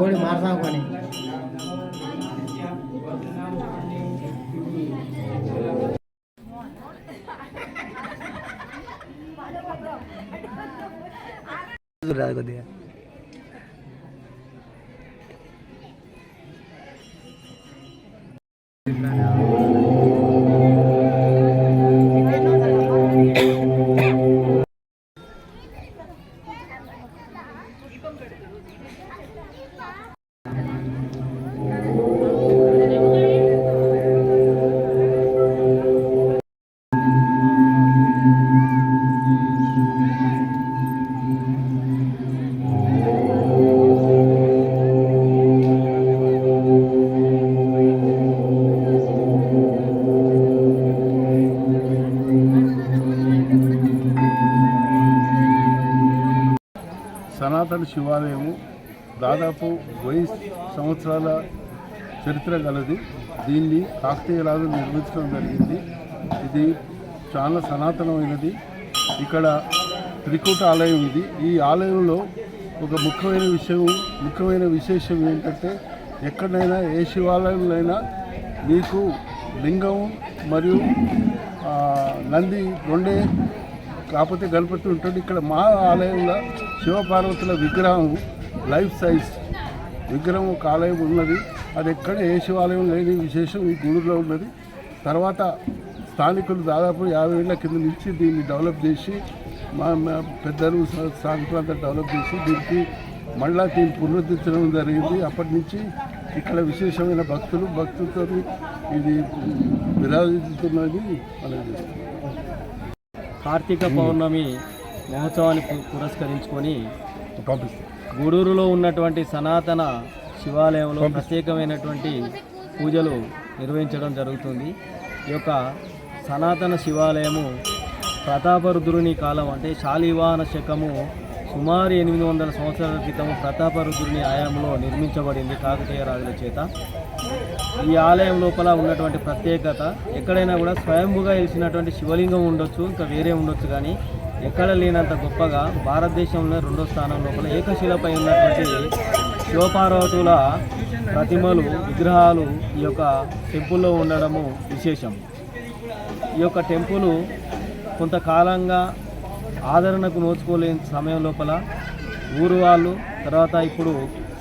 गोली मारता तो को दिया। సనాతన శివాలయము దాదాపు వెయ్యి సంవత్సరాల చరిత్ర గలది. దీన్ని కాకతీయ నిర్మించడం జరిగింది. ఇది చాలా సనాతనమైనది. ఇక్కడ త్రికూట ఆలయం ఇది. ఈ ఆలయంలో ఒక ముఖ్యమైన విషయం ముఖ్యమైన విశేషం ఏంటంటే ఎక్కడైనా ఏ శివాలయంలో మీకు లింగం మరియు నంది రెండే కాకపోతే గణపతి ఉంటుంది ఇక్కడ మా ఆలయంలో శివపార్వతుల విగ్రహం లైఫ్ సైజ్ విగ్రహం ఒక ఆలయం ఉన్నది. అది ఎక్కడ ఏ శివాలయం లేని విశేషం ఈ గూడూరులో ఉన్నది. తర్వాత స్థానికులు దాదాపు యాభై ఏళ్ళ కింద నుంచి దీన్ని డెవలప్ చేసి మా పెద్దలు స- స్థానికులు అంతా డెవలప్ చేసి దీనికి మళ్ళా దీన్ని పునరుద్ధరించడం జరిగింది. అప్పటి నుంచి ఇక్కడ విశేషమైన భక్తులు భక్తులతో ఇది విరాజిస్తున్నది మనం కార్తీక పౌర్ణమి మహోత్సవాన్ని పురస్కరించుకొని గూడూరులో ఉన్నటువంటి సనాతన శివాలయంలో ప్రత్యేకమైనటువంటి పూజలు నిర్వహించడం జరుగుతుంది. ఈ యొక్క సనాతన శివాలయము ప్రతాపరుద్రుని కాలం అంటే శాలివాహన శకము సుమారు ఎనిమిది వందల సంవత్సరాల క్రితము ప్రతాపరుద్రుని ఆయంలో నిర్మించబడింది కాకతీయ రాజుల చేత. ఈ ఆలయం లోపల ఉన్నటువంటి ప్రత్యేకత. ఎక్కడైనా కూడా స్వయంభుగా వెలిసినటువంటి శివలింగం ఉండొచ్చు ఇంకా వేరే ఉండొచ్చు కానీ ఎక్కడ లేనంత గొప్పగా భారతదేశంలో రెండో స్థానం లోపల ఏకశిలపై ఉన్నటువంటి శివపార్వతుల ప్రతిమలు విగ్రహాలు ఈ యొక్క టెంపుల్లో ఉండడము విశేషం. ఈ యొక్క టెంపుల్ కొంతకాలంగా ఆదరణకు నోచుకోలేని సమయం లోపల ఊరు వాళ్ళు తర్వాత ఇప్పుడు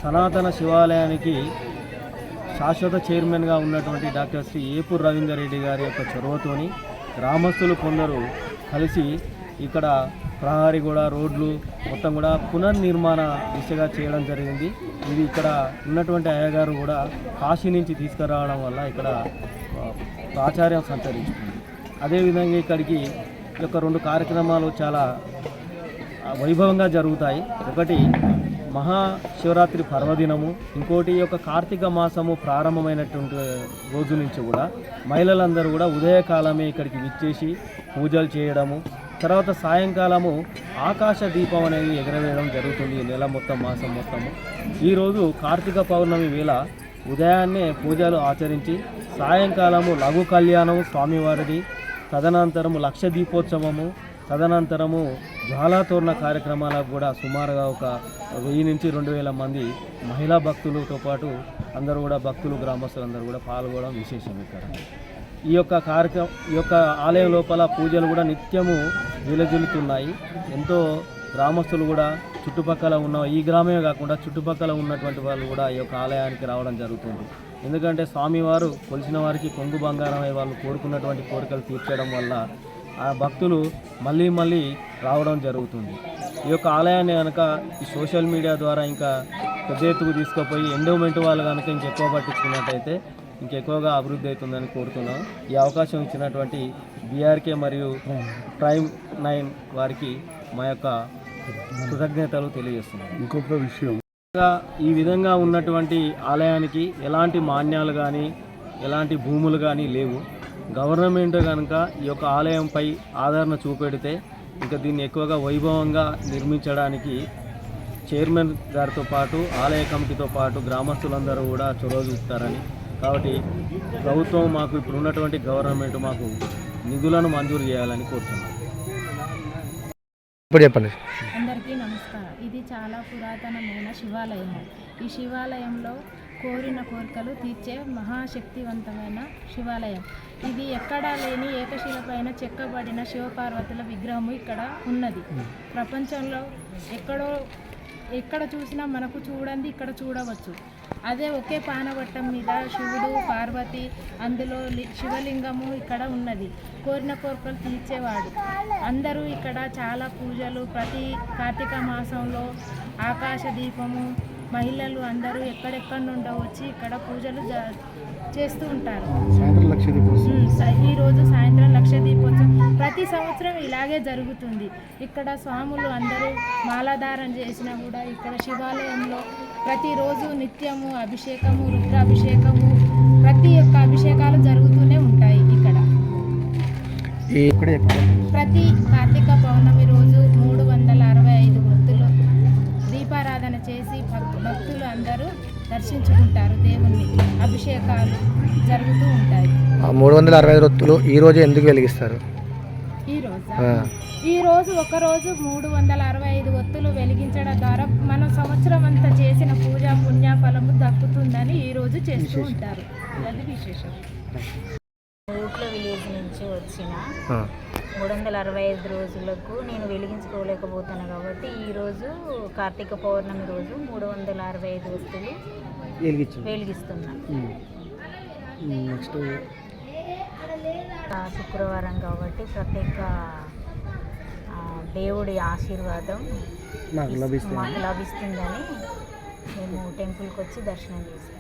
సనాతన శివాలయానికి శాశ్వత చైర్మన్గా ఉన్నటువంటి డాక్టర్ శ్రీ ఏపూర్ రవీందర్ రెడ్డి గారి యొక్క చొరవతోని గ్రామస్తులు కొందరు కలిసి ఇక్కడ ప్రహారీ కూడా రోడ్లు మొత్తం కూడా పునర్నిర్మాణ దిశగా చేయడం జరిగింది. ఇది ఇక్కడ ఉన్నటువంటి అయ్యగారు కూడా కాశీ నుంచి తీసుకురావడం వల్ల ఇక్కడ ప్రాచార్యం సంతరించుకుంది. అదేవిధంగా ఇక్కడికి ఈ యొక్క రెండు కార్యక్రమాలు చాలా వైభవంగా జరుగుతాయి. ఒకటి మహాశివరాత్రి పర్వదినము. ఇంకోటి ఈ యొక్క కార్తీక మాసము ప్రారంభమైనటువంటి రోజు నుంచి కూడా మహిళలందరూ కూడా ఉదయకాలమే ఇక్కడికి విచ్చేసి పూజలు చేయడము. తర్వాత సాయంకాలము ఆకాశ దీపం అనేది ఎగరవేయడం జరుగుతుంది నెల మొత్తం మాసం మొత్తము. ఈరోజు కార్తీక పౌర్ణమి వేళ ఉదయాన్నే పూజలు ఆచరించి సాయంకాలము లఘు కళ్యాణం స్వామివారిది. తదనంతరము లక్ష దీపోత్సవము. తదనంతరము జ్వాలాతోరణ కార్యక్రమాలకు కూడా సుమారుగా ఒక వెయ్యి నుంచి రెండు వేల మంది మహిళా భక్తులతో పాటు అందరూ కూడా భక్తులు గ్రామస్తులు అందరూ కూడా పాల్గొనడం విశేషం ఇక్కడ. ఈ యొక్క కార్యక్రమం ఈ యొక్క ఆలయం లోపల పూజలు కూడా నిత్యము విలజిల్లుతున్నాయి ఎంతో గ్రామస్తులు కూడా చుట్టుపక్కల ఉన్న ఈ గ్రామమే కాకుండా చుట్టుపక్కల ఉన్నటువంటి వాళ్ళు కూడా ఈ యొక్క ఆలయానికి రావడం జరుగుతుంది. ఎందుకంటే స్వామివారు కొలిసిన వారికి కొంగు బంగారమై వాళ్ళు కోరుకున్నటువంటి కోరికలు తీర్చడం వల్ల ఆ భక్తులు మళ్ళీ మళ్ళీ రావడం జరుగుతుంది. ఈ యొక్క ఆలయాన్ని కనుక ఈ సోషల్ మీడియా ద్వారా ఇంకా పెద్ద ఎత్తుకు తీసుకుపోయి ఎండోమెంట్ వాళ్ళు కనుక ఇంకెక్కువ పట్టించుకున్నట్టయితే ఇంకెక్కువగా అభివృద్ధి అవుతుందని కోరుతున్నాం. ఈ అవకాశం ఇచ్చినటువంటి బీఆర్కే మరియు ప్రైమ్ నైన్ వారికి మా యొక్క కృతజ్ఞతలు తెలియజేస్తున్నాం. ఇంకొక విషయం. ఈ విధంగా ఉన్నటువంటి ఆలయానికి ఎలాంటి మాన్యాలు కానీ ఎలాంటి భూములు కానీ లేవు. గవర్నమెంట్ కనుక ఈ యొక్క ఆలయంపై ఆదరణ చూపెడితే ఇంకా దీన్ని ఎక్కువగా వైభవంగా నిర్మించడానికి చైర్మన్ గారితో పాటు ఆలయ కమిటీతో పాటు గ్రామస్తులందరూ కూడా చొరవ చూపుతారని. కాబట్టి ప్రభుత్వం మాకు ఇప్పుడు ఉన్నటువంటి గవర్నమెంట్ మాకు నిధులను మంజూరు చేయాలని కోరుతున్నాం. ఇప్పుడు చెప్పండి. అందరికీ నమస్కారం. ఇది చాలా పురాతనమైన శివాలయం ఈ శివాలయంలో కోరిన కోరికలు తీర్చే మహాశక్తివంతమైన శివాలయం. ఇది ఎక్కడా లేని ఏకశిలపైన చెక్కబడిన శివపార్వతుల విగ్రహము ఇక్కడ ఉన్నది. ప్రపంచంలో ఎక్కడో ఎక్కడ చూసినా మనకు చూడండి ఇక్కడ చూడవచ్చు. అదే ఒకే పానవట్టం మీద శివుడు పార్వతి అందులో శివలింగము ఇక్కడ ఉన్నది. కోరిన కోరికలు తీర్చేవాడు. అందరూ ఇక్కడ చాలా పూజలు ప్రతి కార్తీక మాసంలో ఆకాశ దీపము మహిళలు అందరూ ఎక్కడెక్కడి నుండో వచ్చి ఇక్కడ పూజలు చేస్తూ ఉంటారు. సాయంత్రం లక్ష ఉమ్, స- ఈ రోజు సాయంత్రం లక్ష దీపోత్సవం. ప్రతి సంవత్సరం ఇలాగే జరుగుతుంది. ఇక్కడ స్వాములు అందరూ మాలాధారం చేసినా కూడా ఇక్కడ శివాలయంలో ప్రతిరోజు నిత్యము అభిషేకము రుద్రాభిషేకము ప్రతి ఒక్క అభిషేకాలు జరుగుతూనే ఉంటాయి ఇక్కడే. ప్రతి కార్తీక పౌర్ణమి రోజు మూడు అందరూ దర్శించుకుంటారు దేవుణ్ణి. అభిషేకాలు జరుగుతూ ఉంటాయి. మూడు వందల అరవై రొత్తులు ఈ రోజు ఎందుకు వెలిగిస్తారు? ఈ రోజు? ఈ రోజు ఒక రోజు మూడు వందల అరవై ఐదు ఒత్తులు వెలిగించడం ద్వారా మనం సంవత్సరం అంతా చేసిన పూజ పుణ్యఫలము దక్కుతుందని ఈ రోజు చేస్తూ ఉంటారు. అది విశేషం. నుంచి వచ్చిన మూడు వందల అరవై ఐదు రోజులకు నేను వెలిగించుకోలేకపోతాను కాబట్టి ఈరోజు కార్తీక పౌర్ణమి రోజు మూడు వందల అరవై ఐదు వస్తువులు వెలిగిస్తున్నాను నెక్స్ట్. శుక్రవారం కాబట్టి ప్రత్యేక దేవుడి ఆశీర్వాదం మాకు లభిస్తుందని మేము టెంపుల్కి వచ్చి దర్శనం చేసుకుంటాం